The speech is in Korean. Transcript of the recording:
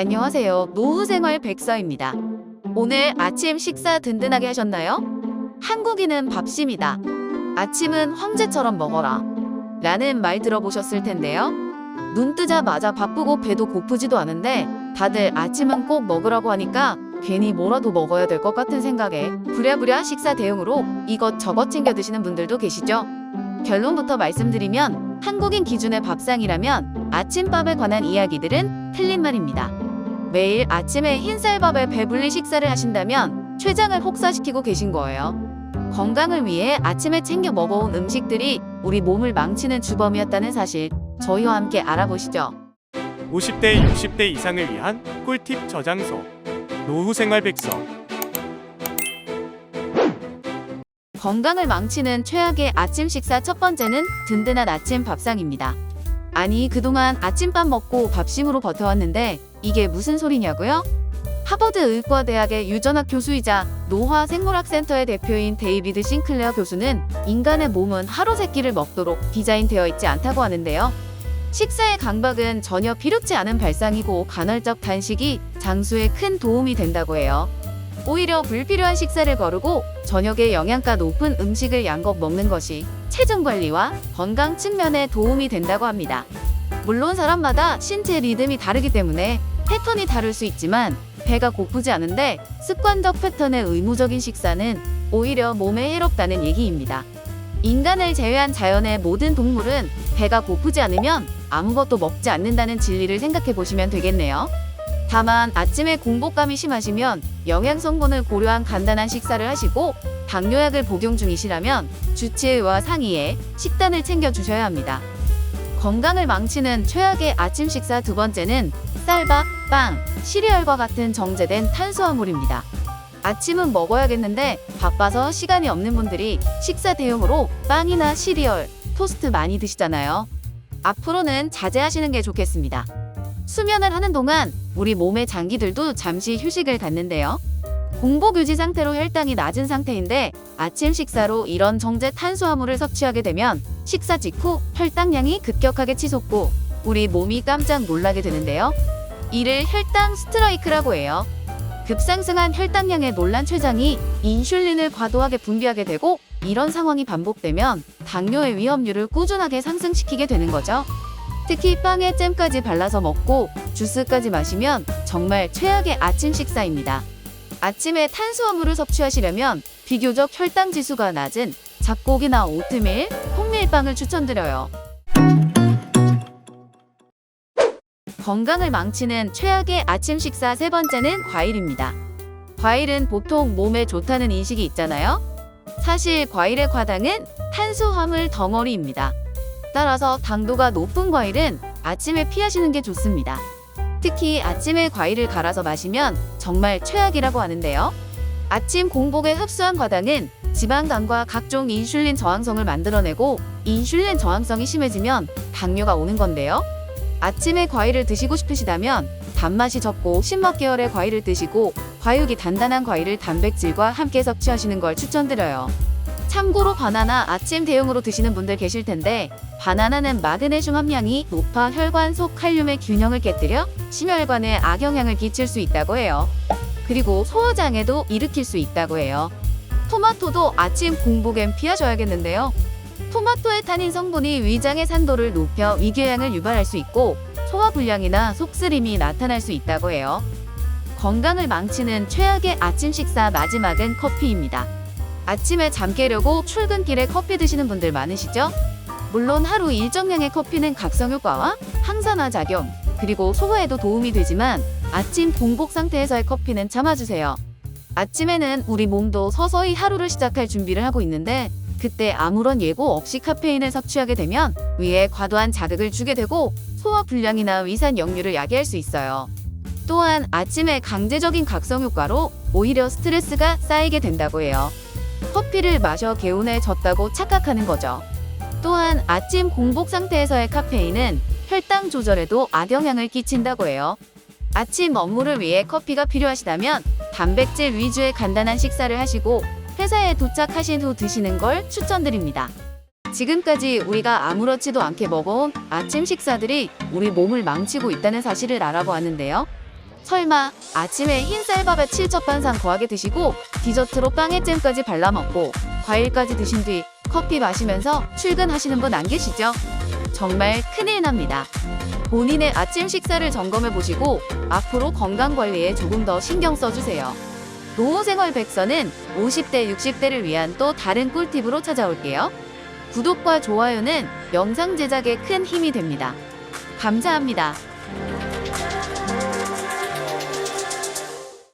안녕하세요. 노후생활 백서입니다. 오늘 아침 식사 든든하게 하셨나요? 한국인은 밥심이다. 아침은 황제처럼 먹어라. 라는 말 들어보셨을 텐데요. 눈 뜨자마자 바쁘고 배도 고프지도 않은데 다들 아침은 꼭 먹으라고 하니까 괜히 뭐라도 먹어야 될 것 같은 생각에 부랴부랴 식사 대용으로 이것저것 챙겨 드시는 분들도 계시죠? 결론부터 말씀드리면 한국인 기준의 밥상이라면 아침밥에 관한 이야기들은 틀린 말입니다. 매일 아침에 흰쌀밥에 배불리 식사를 하신다면 췌장을 혹사시키고 계신 거예요. 건강을 위해 아침에 챙겨 먹어온 음식들이 우리 몸을 망치는 주범이었다는 사실 저희와 함께 알아보시죠. 50대, 60대 이상을 위한 꿀팁 저장소 노후 생활 백서 건강을 망치는 최악의 아침 식사 첫 번째는 든든한 아침 밥상입니다. 아니 그동안 아침밥 먹고 밥심으로 버텨왔는데 이게 무슨 소리냐고요? 하버드 의과대학의 유전학 교수이자 노화 생물학센터의 대표인 데이비드 싱클레어 교수는 인간의 몸은 하루 세 끼를 먹도록 디자인되어 있지 않다고 하는데요. 식사의 강박은 전혀 필요치 않은 발상이고 간헐적 단식이 장수에 큰 도움이 된다고 해요. 오히려 불필요한 식사를 거르고 저녁에 영양가 높은 음식을 양껏 먹는 것이 체중 관리와 건강 측면에 도움이 된다고 합니다. 물론 사람마다 신체 리듬이 다르기 때문에 패턴이 다를 수 있지만 배가 고프지 않은데 습관적 패턴의 의무적인 식사는 오히려 몸에 해롭다는 얘기입니다. 인간을 제외한 자연의 모든 동물은 배가 고프지 않으면 아무것도 먹지 않는다는 진리를 생각해 보시면 되겠네요. 다만 아침에 공복감이 심하시면 영양 성분을 고려한 간단한 식사를 하시고 당뇨약을 복용 중이시라면 주치의와 상의해 식단을 챙겨 주셔야 합니다. 건강을 망치는 최악의 아침 식사 두 번째는 쌀밥, 빵, 시리얼과 같은 정제된 탄수화물입니다. 아침은 먹어야겠는데 바빠서 시간이 없는 분들이 식사 대용으로 빵이나 시리얼, 토스트 많이 드시잖아요. 앞으로는 자제하시는 게 좋겠습니다. 수면을 하는 동안 우리 몸의 장기들도 잠시 휴식을 갖는데요. 공복 유지 상태로 혈당이 낮은 상태인데 아침 식사로 이런 정제 탄수화물을 섭취하게 되면 식사 직후 혈당량이 급격하게 치솟고 우리 몸이 깜짝 놀라게 되는데요. 이를 혈당 스트라이크라고 해요. 급상승한 혈당량의 놀란 췌장이 인슐린을 과도하게 분비하게 되고 이런 상황이 반복되면 당뇨의 위험률을 꾸준하게 상승시키게 되는 거죠. 특히 빵에 잼까지 발라서 먹고 주스까지 마시면 정말 최악의 아침 식사입니다. 아침에 탄수화물을 섭취하시려면 비교적 혈당 지수가 낮은 잡곡이나 오트밀, 콩밀빵을 추천드려요. 건강을 망치는 최악의 아침 식사 세 번째는 과일입니다. 과일은 보통 몸에 좋다는 인식이 있잖아요. 사실 과일의 과당은 탄수화물 덩어리입니다. 따라서 당도가 높은 과일은 아침에 피하시는 게 좋습니다. 특히 아침에 과일을 갈아서 마시면 정말 최악이라고 하는데요. 아침 공복에 흡수한 과당은 지방간과 각종 인슐린 저항성을 만들어내고 인슐린 저항성이 심해지면 당뇨가 오는 건데요. 아침에 과일을 드시고 싶으시다면 단맛이 적고 신맛 계열의 과일을 드시고 과육이 단단한 과일을 단백질과 함께 섭취하시는 걸 추천드려요. 참고로 바나나 아침 대용으로 드시는 분들 계실 텐데 바나나는 마그네슘 함량이 높아 혈관 속 칼륨의 균형을 깨뜨려 심혈관에 악영향을 끼칠 수 있다고 해요. 그리고 소화장애도 일으킬 수 있다고 해요. 토마토도 아침 공복엔 피하셔야겠는데요. 토마토의 타닌 성분이 위장의 산도를 높여 위궤양을 유발할 수 있고 소화 불량이나 속쓰림이 나타날 수 있다고 해요. 건강을 망치는 최악의 아침 식사 마지막은 커피입니다. 아침에 잠 깨려고 출근길에 커피 드시는 분들 많으시죠? 물론 하루 일정량의 커피는 각성 효과와 항산화 작용, 그리고 소화에도 도움이 되지만 아침 공복 상태에서의 커피는 참아주세요. 아침에는 우리 몸도 서서히 하루를 시작할 준비를 하고 있는데 그때 아무런 예고 없이 카페인을 섭취하게 되면 위에 과도한 자극을 주게 되고 소화 불량이나 위산 역류를 야기할 수 있어요. 또한 아침에 강제적인 각성 효과로 오히려 스트레스가 쌓이게 된다고 해요. 커피를 마셔 개운해졌다고 착각하는 거죠. 또한 아침 공복 상태에서의 카페인은 혈당 조절에도 악영향을 끼친다고 해요. 아침 업무를 위해 커피가 필요하시다면 단백질 위주의 간단한 식사를 하시고 회사에 도착하신 후 드시는 걸 추천드립니다. 지금까지 우리가 아무렇지도 않게 먹어온 아침 식사들이 우리 몸을 망치고 있다는 사실을 알아보았는데요. 설마 아침에 흰 쌀밥에 칠첩반상 거하게 드시고 디저트로 빵에 잼까지 발라 먹고 과일까지 드신 뒤 커피 마시면서 출근하시는 분 안 계시죠? 정말 큰일 납니다. 본인의 아침 식사를 점검해 보시고 앞으로 건강 관리에 조금 더 신경 써주세요. 노후생활 백서는 50대, 60대를 위한 또 다른 꿀팁으로 찾아올게요. 구독과 좋아요는 영상 제작에 큰 힘이 됩니다. 감사합니다.